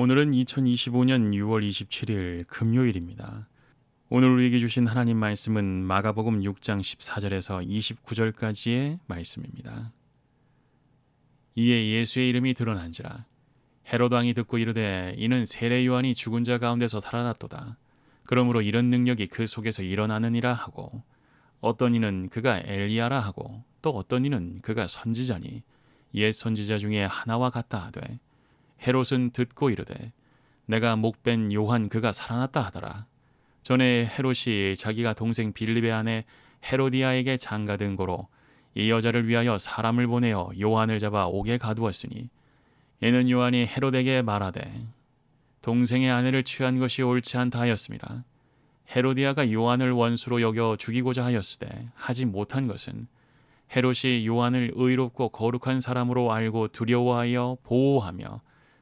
오늘은 2025년 6월 27일 금요일입니다. 오늘 우리에게 주신 하나님 말씀은 마가복음 6장 14절에서 29절까지의 말씀입니다. 이에 예수의 이름이 드러난지라 헤롯 왕이 듣고 이르되 이는 세례 요한이 죽은 자 가운데서 살아났도다. 그러므로 이런 능력이 그 속에서 일어나느니라 하고 어떤 이는 그가 엘리야라 하고 또 어떤 이는 그가 선지자니 옛 선지자 중에 하나와 같다 하되 헤롯은 듣고 이르되 내가 목벤 요한 그가 살아났다 하더라. 전에 헤롯이 자기가 동생 빌립의 아내 헤로디아에게 장가든 고로 이 여자를 위하여 사람을 보내어 요한을 잡아 옥에 가두었으니 이는 요한이 헤롯에게 말하되 동생의 아내를 취한 것이 옳지 않다 하였습니다. 헤로디아가 요한을 원수로 여겨 죽이고자 하였으되 하지 못한 것은 헤롯이 요한을 의롭고 거룩한 사람으로 알고 두려워하여 보호하며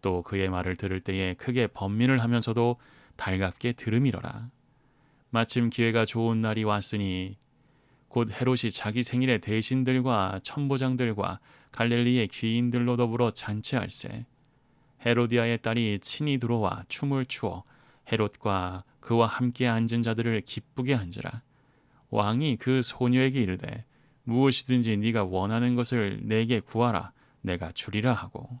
또 그의 말을 들을 때에 크게 번민을 하면서도 달갑게 들음이러라. 마침 기회가 좋은 날이 왔으니 곧 헤롯이 자기 생일에 대신들과 천부장들과 갈릴리의 귀인들로 더불어 잔치할세. 헤로디아의 딸이 친히 들어와 춤을 추어 헤롯과 그와 함께 앉은 자들을 기쁘게 한지라. 왕이 그 소녀에게 이르되 무엇이든지 네가 원하는 것을 내게 구하라 내가 주리라 하고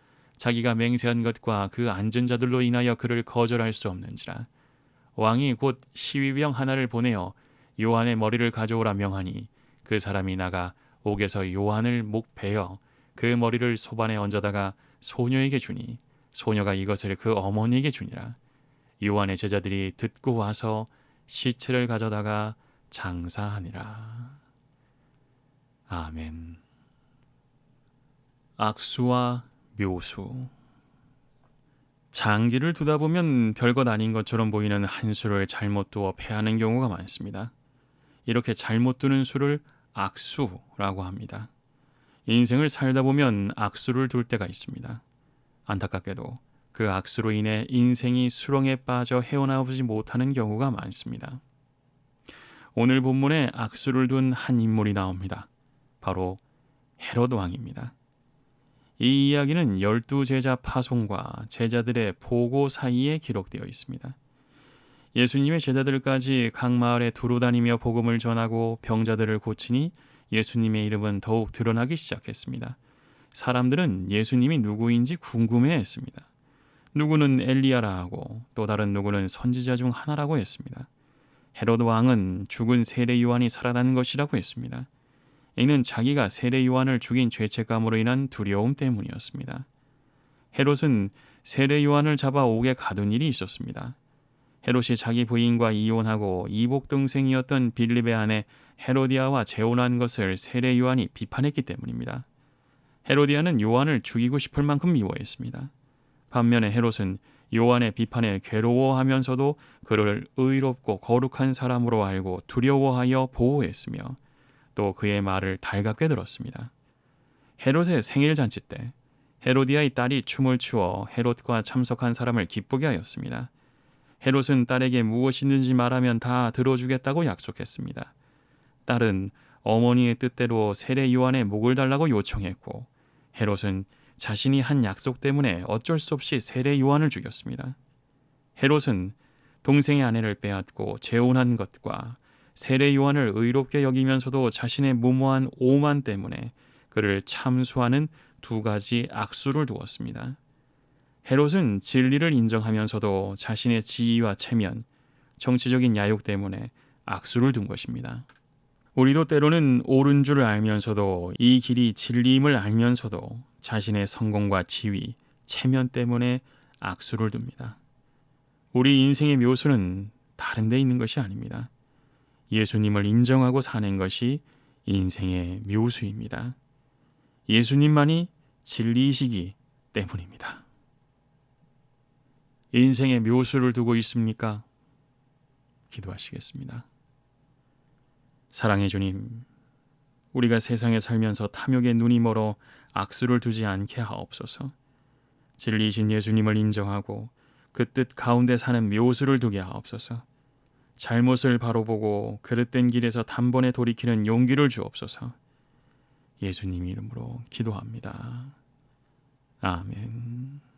자기가 맹세한 것과 그 앉은 자들로 인하여 그를 거절할 수 없는지라. 왕이 곧 시위병 하나를 보내어 요한의 머리를 가져오라 명하니 그 사람이 나가 옥에서 요한을 목 베어 그 머리를 소반에 얹어다가 소녀에게 주니 소녀가 이것을 그 어머니에게 주니라. 요한의 제자들이 듣고 와서 시체를 가져다가 장사하니라. 아멘. 악수와 묘수 장기를 두다 보면 별것 아닌 것처럼 보이는 한 수를 잘못 두어 패하는 경우가 많습니다. 이렇게 잘못 두는 수를 악수라고 합니다. 인생을 살다 보면 악수를 둘 때가 있습니다. 안타깝게도 그 악수로 인해 인생이 수렁에 빠져 헤어나오지 못하는 경우가 많습니다. 오늘 본문에 악수를 둔 한 인물이 나옵니다. 바로 헤롯 왕입니다. 이 이야기는 열두 제자 파송과 제자들의 보고 사이에 기록되어 있습니다. 예수님의 제자들까지 각 마을에 두루 다니며 복음을 전하고 병자들을 고치니 예수님의 이름은 더욱 드러나기 시작했습니다. 사람들은 예수님이 누구인지 궁금해 했습니다. 누구는 엘리야라 하고 또 다른 누구는 선지자 중 하나라고 했습니다. 헤로드 왕은 죽은 세례 요한이 살아난 것이라고 했습니다. 이는 자기가 세례 요한을 죽인 죄책감으로 인한 두려움 때문이었습니다. 헤롯은 세례 요한을 잡아 옥에 가둔 일이 있었습니다. 헤롯이 자기 부인과 이혼하고 이복 동생이었던 빌립의 아내 헤로디아와 재혼한 것을 세례 요한이 비판했기 때문입니다. 헤로디아는 요한을 죽이고 싶을 만큼 미워했습니다. 반면에 헤롯은 요한의 비판에 괴로워하면서도 그를 의롭고 거룩한 사람으로 알고 두려워하여 보호했으며 또 그의 말을 달갑게 들었습니다. 헤롯의 생일 잔치 때 헤로디아의 딸이 춤을 추어 헤롯과 참석한 사람을 기쁘게 하였습니다. 헤롯은 딸에게 무엇이든지 말하면 다 들어주겠다고 약속했습니다. 딸은 어머니의 뜻대로 세례 요한의 목을 달라고 요청했고 헤롯은 자신이 한 약속 때문에 어쩔 수 없이 세례 요한을 죽였습니다. 헤롯은 동생의 아내를 빼앗고 재혼한 것과 세례 요한을 의롭게 여기면서도 자신의 무모한 오만 때문에 그를 참수하는 두 가지 악수를 두었습니다. 헤롯은 진리를 인정하면서도 자신의 지위와 체면, 정치적인 야욕 때문에 악수를 둔 것입니다. 우리도 때로는 옳은 줄을 알면서도 이 길이 진리임을 알면서도 자신의 성공과 지위, 체면 때문에 악수를 둡니다. 우리 인생의 묘수는 다른 데 있는 것이 아닙니다. 예수님을 인정하고 사는 것이 인생의 묘수입니다. 예수님만이 진리이시기 때문입니다. 인생의 묘수를 두고 있습니까? 기도하시겠습니다. 사랑해 주님, 우리가 세상에 살면서 탐욕에 눈이 멀어 악수를 두지 않게 하옵소서. 진리이신 예수님을 인정하고 그 뜻 가운데 사는 묘수를 두게 하옵소서. 잘못을 바로 보고 그릇된 길에서 단번에 돌이키는 용기를 주옵소서. 예수님 이름으로 기도합니다. 아멘.